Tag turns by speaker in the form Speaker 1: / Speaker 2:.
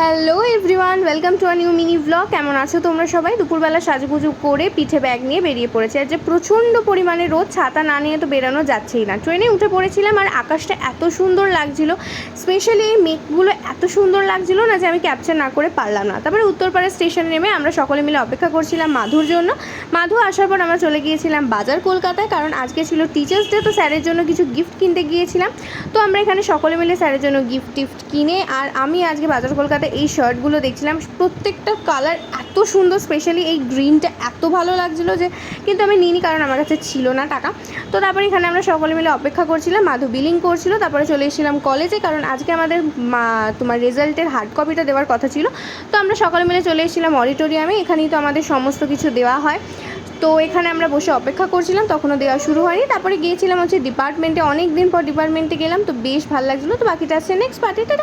Speaker 1: Hello everyone, welcome to a new mini blog. কেমন আছো তোমরা সবাই? দুপুরবেলা সাজুগুজু করে পিঠে ব্যাগ নিয়ে বেরিয়ে পড়েছে। আর যে প্রচণ্ড পরিমাণে রোদ, ছাতা না নিয়ে তো বেরোনো যাচ্ছেই না। ট্রেনে উঠে পড়েছিলাম আর আকাশটা এত সুন্দর লাগছিল, স্পেশালি এই মেঘগুলো এত সুন্দর লাগছিল না যে আমি ক্যাপচার না করে পারলাম না। তারপরে উত্তরপাড়া স্টেশনে নেমে আমরা সকলে মিলে অপেক্ষা করছিলাম মাধুর জন্য। মাধু আসার পর আমরা চলে গিয়েছিলাম বাজার কলকাতায়, কারণ আজকে ছিল টিচার্স ডে তো স্যারের জন্য কিছু গিফট কিনতে গিয়েছিলাম। তো আমরা এখানে সকলে মিলে স্যারের জন্য গিফট টিফট কিনে, আর আমি আজকে বাজার কলকাতায় এই শার্টগুলো দেখছিলাম। প্রত্যেকটা কালার এত সুন্দর স্পেশালি এই গ্রিনটা এত ভালো লাগছিল যে, কিন্তু আমি নিইনি কারণ আমার কাছে ছিল না টাকা। তো তারপরে এখানে আমরা সকলে মিলে অপেক্ষা করছিলাম, মাধু বিলিং করছিল, তারপরে চলে এসেছিলাম কলেজে কারণ আজকে আমাদের তোমার রেজাল্টের হার্ড কপিটা দেওয়ার কথা ছিল। তো আমরা সকলে মিলে চলে এসেছিলাম অডিটোরিয়ামে এখানেই তো আমাদের সমস্ত কিছু দেওয়া হয়। তো এখানে আমরা বসে অপেক্ষা করছিলাম, তখনও দেওয়া শুরু হয়নি। তারপরে গিয়েছিলাম হচ্ছে ডিপার্টমেন্টে অনেক দিন পর ডিপার্টমেন্টে গেলাম, তো বেশ ভালো লাগছিল। তো বাকিটা আছে নেক্সট পার্টিটা